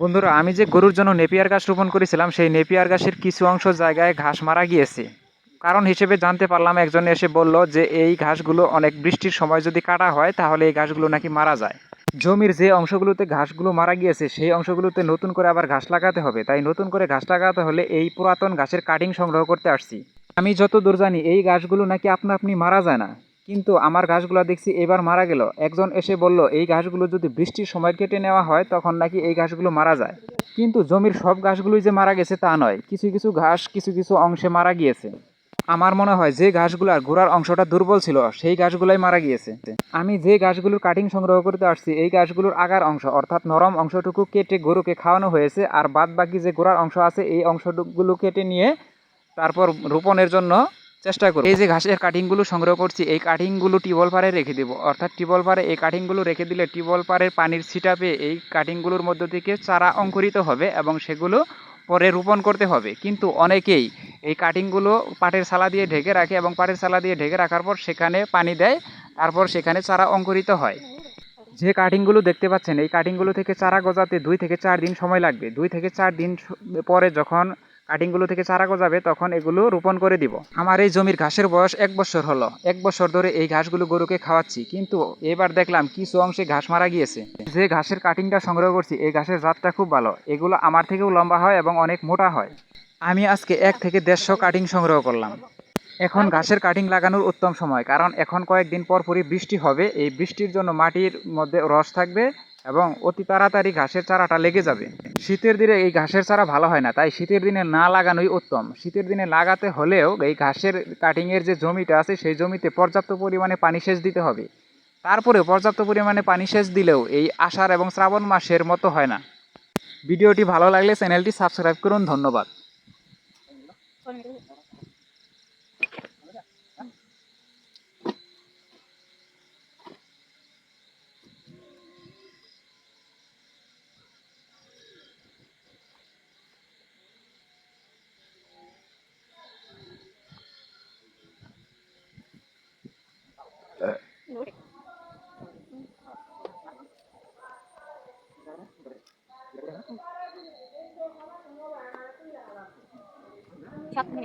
বন্ধুরা, আমি যে গরুর জন্য নেপিয়ার গাছ রোপণ করেছিলাম, সেই নেপিয়ার গাছের কিছু অংশ জায়গায় ঘাস মারা গিয়েছে। কারণ হিসেবে জানতে পারলাম, একজন এসে বলল যে এই ঘাসগুলো অনেক বৃষ্টির সময় যদি কাটা হয়, তাহলে এই ঘাসগুলো নাকি মারা যায়। জমির যে অংশগুলোতে ঘাসগুলো মারা গিয়েছে, সেই অংশগুলোতে নতুন করে আবার ঘাস লাগাতে হবে। তাই নতুন করে ঘাস লাগাতে হলে এই পুরাতন ঘাসের কাটিং সংগ্রহ করতে আসছি। আমি যত দূর জানি, এই ঘাসগুলো নাকি আপনা আপনি মারা যায় না। কিন্তু আমার ঘাসগুলো দেখছি এবার মারা গেল। একজন এসে বলল, এই ঘাসগুলো যদি বৃষ্টির সময় কেটে নেওয়া হয়, তখন নাকি এই ঘাসগুলো মারা যায়? কিন্তু জমির সব ঘাসগুলোই যে মারা গেছে তা নয়, কিছু কিছু ঘাস কিছু কিছু অংশে মারা গিয়েছে। আমার মনে হয় যে ঘাসগুলোর গোড়ার অংশটা দুর্বল ছিল, সেই ঘাসগুলোই মারা গিয়েছে। আমি যে ঘাসগুলোর কাটিং সংগ্রহ করতে আসছি, এই ঘাসগুলোর আগার অংশ, অর্থাৎ নরম অংশটুকু কেটে গরুকে খাওয়ানো হয়েছে, আর বাদ বাকি যে গোড়ার অংশ আছে, এই অংশগুলো কেটে নিয়ে তারপর রোপণের জন্য চেষ্টা করব। এই যে ঘাসের কাটিংগুলো সংগ্রহ করছি, এই কাটিংগুলো টিবল পাড়ে রেখে দেবো। অর্থাৎ টিবল এই কাটিংগুলো রেখে দিলে টিবল পাড়ের পানির ছিটা পেয়ে এই কাটিংগুলোর মধ্য থেকে চারা অঙ্কুরিত হবে এবং সেগুলো পরে রোপণ করতে হবে। কিন্তু অনেকেই এই কাটিংগুলো পাটের সালা দিয়ে ঢেকে রাখে এবং পাটের সালা দিয়ে ঢেকে রাখার পর সেখানে পানি দেয়, তারপর সেখানে চারা অঙ্কুরিত হয়। যে কাটিংগুলো দেখতে পাচ্ছেন, এই কাটিংগুলো থেকে চারা গজাতে দুই থেকে চার দিন সময় লাগবে। দুই থেকে চার দিন পরে যখন কাটিংগুলো থেকে চারা গজাবে, তখন এগুলো রোপণ করে দিব। আমার এই জমির ঘাসের বয়স এক বছর হলো। এক বছর ধরে এই ঘাসগুলো গরুকে খাওয়াচ্ছি, কিন্তু এবার দেখলাম কিছু অংশে ঘাস মারা গিয়েছে। যে ঘাসের কাটিংটা সংগ্রহ করছি, এই ঘাসের জাতটা খুব ভালো। এগুলো আমার থেকেও লম্বা হয় এবং অনেক মোটা হয়। আমি আজকে এক থেকে দেড়শো কাটিং সংগ্রহ করলাম। এখন ঘাসের কাটিং লাগানোর উত্তম সময়, কারণ এখন কয়েকদিন পর পরই বৃষ্টি হবে। এই বৃষ্টির জন্য মাটির মধ্যে রস থাকবে এবং অতি তাড়াতাড়ি ঘাসের চারাটা লেগে যাবে। শীতের দিনে এই ঘাসের চারা ভালো হয় না, তাই শীতের দিনে না লাগানোই উত্তম। শীতের দিনে লাগাতে হলেও এই ঘাসের কাটিংয়ের যে জমিটা আছে, সেই জমিতে পর্যাপ্ত পরিমাণে পানি সেচ দিতে হবে। তারপরে পর্যাপ্ত পরিমাণে পানি সেচ দিলেও এই আষাঢ় এবং শ্রাবণ মাসের মতো হয় না। ভিডিওটি ভালো লাগলে চ্যানেলটি সাবস্ক্রাইব করুন ধন্যবাদ। 감사합니다.